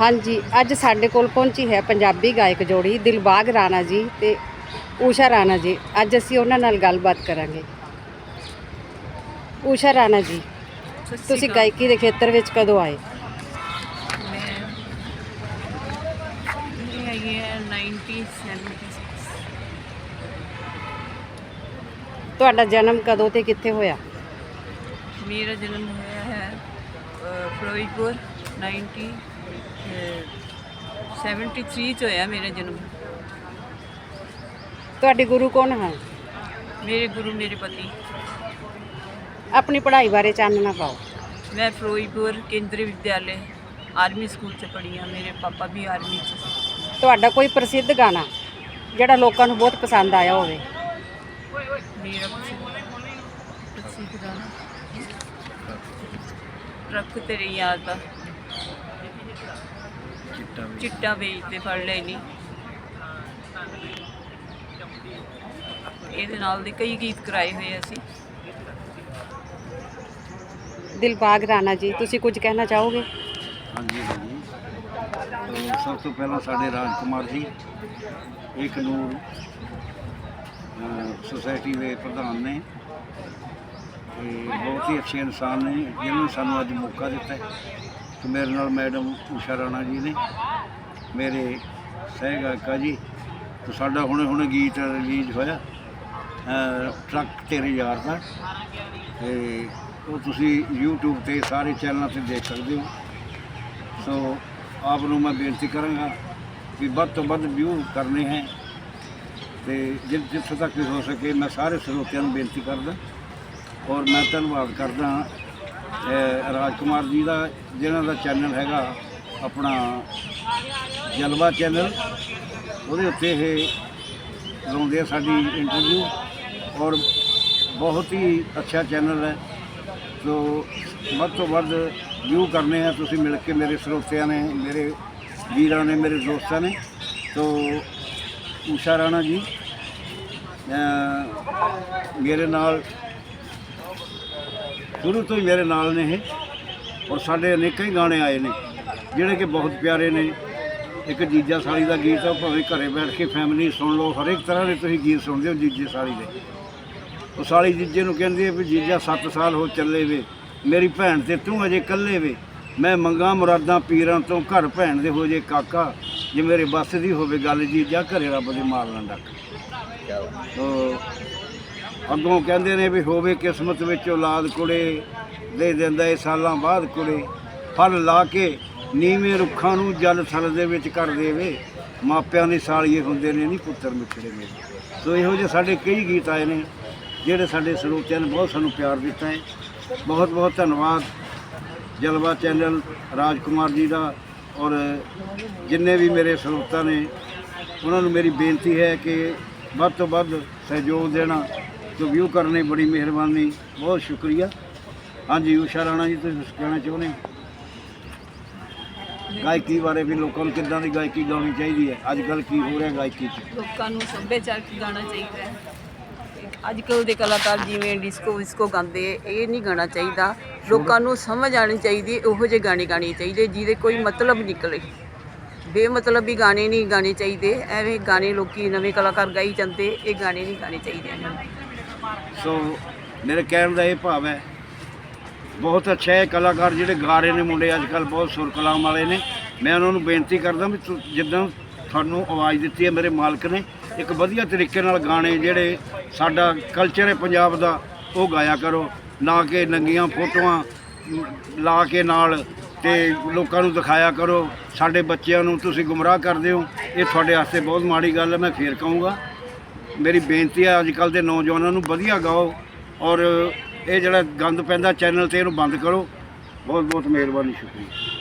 ਹਾਂਜੀ ਅੱਜ ਸਾਡੇ ਕੋਲ ਪਹੁੰਚੀ ਹੈ ਪੰਜਾਬੀ ਗਾਇਕ ਜੋੜੀ ਦਿਲਬਾਗ ਰਾਣਾ ਜੀ ਤੇ ਊਸ਼ਾ ਰਾਣਾ ਜੀ। ਅੱਜ ਅਸੀਂ ਉਹਨਾਂ ਨਾਲ ਗੱਲਬਾਤ ਕਰਾਂਗੇ। ਊਸ਼ਾ ਰਾਣਾ ਜੀ ਤੁਸੀਂ ਗਾਇਕੀ ਦੇ ਖੇਤਰ ਵਿੱਚ ਕਦੋਂ ਆਏ? ਮੈਂ ਇਹ ਹੈਗੀ ਹੈ 1976 ਤੁਹਾਡਾ ਜਨਮ ਕਦੋਂ ਤੇ ਕਿੱਥੇ ਹੋਇਆ? ਮੇਰਾ ਜਨਮ ਹੋਇਆ ਹੈ ਅ, ਫਿਰੋਜ਼ਪੁਰ 90 ਅ, 73 ਚ ਹੋਇਆ ਮੇਰਾ ਜਨਮ। ਤੁਹਾਡੇ ਗੁਰੂ ਕੌਣ ਹਨ? ਮੇਰੇ ਗੁਰੂ ਮੇਰੇ ਪਤੀ। ਆਪਣੀ ਪੜ੍ਹਾਈ ਬਾਰੇ ਚਾਨਣਾ ਪਾਓ। ਮੈਂ ਫਿਰੋਜ਼ਪੁਰ ਕੇਂਦਰੀ ਵਿਦਿਆਲੇ ਆਰਮੀ ਸਕੂਲ ਚ ਪੜ੍ਹੀ ਹਾਂ ਮੇਰੇ ਪਾਪਾ ਵੀ ਆਰਮੀ ਚ। ਤੁਹਾਡਾ ਕੋਈ ਪ੍ਰਸਿੱਧ ਗਾਣਾ ਜਿਹੜਾ ਲੋਕਾਂ ਨੂੰ ਬਹੁਤ ਪਸੰਦ ਆਇਆ ਹੋਵੇ? ਮੇਰਾ ਪ੍ਰਸਿੱਧ ਪ੍ਰਸਿੱਧ ਗਾਣਾ? ਰੱਖ ਤੇਰੀ ਯਾਦ ਦਾ। ਚਿੱਟਾ ਵੇਚ ਤੇ ਫੜ ਲੈਣੀ ਇਹਦੇ ਨਾਲ ਦੇ ਕਈ ਗੀਤ ਕਰਾਏ ਹੋਏ ਅਸੀਂ। ਦਿਲਬਾਗ ਰਾਣਾ ਜੀ ਤੁਸੀਂ ਕੁਝ ਕਹਿਣਾ ਚਾਹੋਗੇ? ਹਾਂਜੀ ਹਾਂਜੀ। ਤਾਂ ਸਭ ਤੋਂ ਪਹਿਲਾਂ ਸਾਡੇ ਰਾਜਕੁਮਾਰ ਜੀ ਇੱਕ ਨੂਰ ਸੁਸਾਇਟੀ ਦੇ ਪ੍ਰਧਾਨ ਨੇ। ਤੇ ਬਹੁਤ ਹੀ ਅੱਛੇ ਇਨਸਾਨ ਨੇ ਜਿਨ੍ਹਾਂ ਨੇ ਸਾਨੂੰ ਅੱਜ ਮੌਕਾ ਦਿੱਤਾ ਹੈ। ਤੇ ਮੇਰੇ ਨਾਲ ਮੈਡਮ ਉਸ਼ਾ ਰਾਣਾ ਜੀ ਨੇ, ਮੇਰੇ ਸਹਿਗਾਇਕਾ ਜੀ, ਤੇ ਸਾਡਾ ਹੁਣੇ ਹੁਣੇ ਗੀਤ ਰਿਲੀਜ਼ ਹੋਇਆ ਟਰੱਕ ਤੇਰੇ ਯਾਰ ਦਾ, ਤੇ ਉਹ ਤੁਸੀਂ YouTube ਤੇ ਸਾਰੇ ਚੈਨਲਾਂ ਤੇ ਦੇਖ ਸਕਦੇ ਹੋ। ਸੋ ਆਪ ਨੂੰ ਮੈਂ ਬੇਨਤੀ ਕਰਾਂਗਾ ਵੀ ਵੱਧ ਤੋਂ ਵੱਧ ਵਿਊ ਕਰਨੇ ਹੈ, ਤੇ ਜਿ- ਜਿੱਥੋਂ ਤੱਕ ਵੀ ਹੋ ਸਕੇ ਮੈਂ ਸਾਰੇ ਸਰੋਤਿਆਂ ਨੂੰ ਬੇਨਤੀ ਕਰਦਾ, ਔਰ ਮੈਂ ਧੰਨਵਾਦ ਕਰਦਾ ਰਾਜਕੁਮਾਰ ਜੀ ਦਾ ਜਿਹਨਾਂ ਦਾ ਚੈਨਲ ਹੈਗਾ, ਆਪਣਾ ਜਲਵਾ ਚੈਨਲ ਉਹਦੇ ਉੱਤੇ ਇਹ ਲਾਉਂਦੇ ਆ ਸਾਡੀ ਇੰਟਰਵਿਊ ਔਰ ਬਹੁਤ ਹੀ ਅੱਛਾ ਚੈਨਲ ਹੈ। ਸੋ ਵੱਧ ਤੋਂ ਵੱਧ ਵਿਊ ਕਰਨੇ ਆ ਤੁਸੀਂ ਮਿਲ ਕੇ ਮੇਰੇ ਸਰੋਤਿਆਂ ਨੇ, ਮੇਰੇ ਵੀਰਾਂ ਨੇ, ਮੇਰੇ ਦੋਸਤਾਂ ਨੇ। ਸੋ ਊਸ਼ਾ ਰਾਣਾ ਜੀ ਮੇਰੇ ਨਾਲ ਸ਼ੁਰੂ ਤੋਂ ਹੀ ਮੇਰੇ ਨਾਲ ਨੇ ਇਹ। ਔਰ ਸਾਡੇ ਅਨੇਕਾਂ ਹੀ ਗਾਣੇ ਆਏ ਨੇ ਜਿਹੜੇ ਕਿ ਬਹੁਤ ਪਿਆਰੇ ਨੇ। ਇੱਕ ਜੀਜਾ ਸਾਲੀ ਦਾ ਗੀਤ ਆ ਭਾਵੇਂ ਘਰੇ ਬੈਠ ਕੇ ਫੈਮਿਲੀ ਸੁਣ ਲਓ ਹਰੇਕ ਤਰ੍ਹਾਂ ਦੇ ਤੁਸੀਂ ਗੀਤ ਸੁਣਦੇ ਹੋ ਜੀਜੇ ਸਾਲੀ ਦੇ। ਉਹ ਸਾਲੀ ਜੀਜੇ ਨੂੰ ਕਹਿੰਦੀ ਹੈ ਵੀ ਜੀਜਾ 7 ਸਾਲ ਹੋ ਚੱਲੇ ਵੇ ਮੇਰੀ ਭੈਣ ਤੇ ਤੂੰ ਅਜੇ ਇਕੱਲੇ ਵੇ। ਮੈਂ ਮੰਗਾ ਮੁਰਾਦਾਂ ਪੀਰਾਂ ਤੋਂ ਘਰ ਭੈਣ ਦੇ ਹੋ ਜੇ ਕਾਕਾ ਜੇ ਮੇਰੇ ਬੱਸ ਦੀ ਹੋਵੇ ਗੱਲ ਜੀਜਾ ਘਰੇ ਰੱਬ ਦੇ ਮਾਰ ਡੱਕ। ਤੋ ਅੱਗੋਂ ਕਹਿੰਦੇ ਨੇ ਵੀ ਹੋਵੇ ਕਿਸਮਤ ਵਿੱਚ ਔਲਾਦ ਕੁੜੇ, ਦੇ ਦਿੰਦਾ ਇਹ ਸਾਲਾਂ ਬਾਅਦ ਕੁੜੇ। ਫਲ ਲਾ ਕੇ ਨੀਵੇਂ ਰੁੱਖਾਂ ਨੂੰ ਜਲ ਥਲ ਦੇ ਵਿੱਚ ਕਰ ਦੇਵੇ। ਮਾਪਿਆਂ ਦੇ ਸਾਲੀਏ ਹੁੰਦੇ ਨੇ ਨਹੀਂ ਪੁੱਤਰ ਮਿੱਠੜੇ ਮੇਰੇ। ਸੋ ਇਹੋ ਜਿਹੇ ਸਾਡੇ ਕਈ ਗੀਤ ਆਏ ਨੇ, ਜਿਹੜੇ ਸਾਡੇ ਸਰੋਤਿਆਂ ਨੇ ਬਹੁਤ ਸਾਨੂੰ ਪਿਆਰ ਦਿੱਤਾ ਹੈ ਬਹੁਤ ਬਹੁਤ ਧੰਨਵਾਦ। ਜਲਵਾ ਚੈਨਲ ਰਾਜਕੁਮਾਰ ਜੀ ਦਾ ਔਰ ਜਿੰਨੇ ਵੀ ਮੇਰੇ ਸਰੋਤਾ ਨੇ, ਉਹਨਾਂ ਨੂੰ ਮੇਰੀ ਬੇਨਤੀ ਹੈ ਕਿ ਵੱਧ ਤੋਂ ਵੱਧ ਸਹਿਯੋਗ ਦੇਣਾ। ਤੇ ਵਿਊ ਕਰਨੇ ਬੜੀ ਮਿਹਰਬਾਨੀ, ਬਹੁਤ ਸ਼ੁਕਰੀਆ। ਹਾਂਜੀ, ਊਸ਼ਾ ਰਾਣਾ ਜੀ, ਤੁਸੀਂ ਕੁਛ ਕਹਿਣਾ ਚਾਹੁੰਦੇ ਹੋ? ਗਾਇਕੀ ਬਾਰੇ ਵੀ ਲੋਕਾਂ ਨੂੰ ਕਿੱਦਾਂ ਦੀ ਗਾਇਕੀ ਗਾਉਣੀ ਚਾਹੀਦੀ ਹੈ? ਅੱਜ ਕੱਲ ਕੀ ਹੋ ਰਿਹਾ ਗਾਇਕੀ 'ਚ? ਲੋਕਾਂ ਨੂੰ ਸੱਭਿਆਚਾਰਕ ਗਾਣਾ ਚਾਹੀਦਾ ਹੈ। ਅੱਜ ਕੱਲ੍ਹ ਦੇ ਕਲਾਕਾਰ ਜਿਵੇਂ ਡਿਸਕੋ ਵਿਸਕੋ ਗਾਉਂਦੇ ਇਹ ਨਹੀਂ ਗਾਣਾ ਚਾਹੀਦਾ। ਲੋਕਾਂ ਨੂੰ ਸਮਝ ਆਣੀ ਚਾਹੀਦੀ ਉਹੋ ਜਿਹੇ ਗਾਣੇ ਗਾਣੇ ਚਾਹੀਦੇ, ਜਿਹਦੇ ਕੋਈ ਮਤਲਬ ਨਿਕਲੇ। ਬੇਮਤਲਬ ਵੀ ਗਾਣੇ ਨਹੀਂ ਗਾਣੇ ਚਾਹੀਦੇ, ਐਵੇਂ ਗਾਣੇ ਲੋਕੀ ਨਵੇਂ ਕਲਾਕਾਰ ਗਾਈ ਜਾਂਦੇ, ਇਹ ਗਾਣੇ ਨਹੀਂ ਗਾਣੇ ਚਾਹੀਦੇ। ਇਹਨਾਂ ਨੂੰ ਸੋ ਮੇਰੇ ਕਹਿਣ ਦਾ ਇਹ ਭਾਵ ਹੈ, ਬਹੁਤ ਅੱਛਾ ਹੈ ਕਲਾਕਾਰ ਜਿਹੜੇ ਗਾ ਰਹੇ ਨੇ ਮੁੰਡੇ ਅੱਜ ਕੱਲ ਬਹੁਤ ਸੁਰ ਕਲਾਮ ਵਾਲੇ ਨੇ। ਮੈਂ ਉਹਨਾਂ ਨੂੰ ਬੇਨਤੀ ਕਰਦਾ ਵੀ ਤੁ- ਜਿੱਦਾਂ ਤੁਹਾਨੂੰ ਆਵਾਜ਼ ਦਿੱਤੀ ਹੈ ਮੇਰੇ ਮਾਲਕ ਨੇ, ਇੱਕ ਵਧੀਆ ਤਰੀਕੇ ਨਾਲ ਗਾਣੇ ਜਿਹੜੇ ਸਾਡਾ ਕਲਚਰ ਹੈ ਪੰਜਾਬ ਦਾ, ਉਹ ਗਾਇਆ ਕਰੋ। ਨਾ ਕਿ ਨੰਗੀਆਂ ਫੋਟੋਆਂ ਲਾ ਕੇ ਨਾਲ ਤੇ ਲੋਕਾਂ ਨੂੰ ਦਿਖਾਇਆ ਕਰੋ। ਸਾਡੇ ਬੱਚਿਆਂ ਨੂੰ ਤੁਸੀਂ ਗੁੰਮਰਾਹ ਕਰਦੇ ਹੋ। ਇਹ ਤੁਹਾਡੇ ਵਾਸਤੇ ਬਹੁਤ ਮਾੜੀ ਗੱਲ ਹੈ, ਮੈਂ ਫੇਰ ਕਹੂੰਗਾ। ਮੇਰੀ ਬੇਨਤੀ ਹੈ ਅੱਜ ਕੱਲ ਦੇ ਨੌਜਵਾਨਾਂ ਨੂੰ ਵਧੀਆ ਗਾਓ ਔਰ ਇਹ ਜਿਹੜਾ ਗੰਦ ਪੈਂਦਾ, ਚੈਨਲ ਤੇ ਇਹਨੂੰ ਬੰਦ ਕਰੋ। ਬਹੁਤ ਬਹੁਤ ਮਿਹਰਬਾਨੀ, ਸ਼ੁਕਰੀਆ।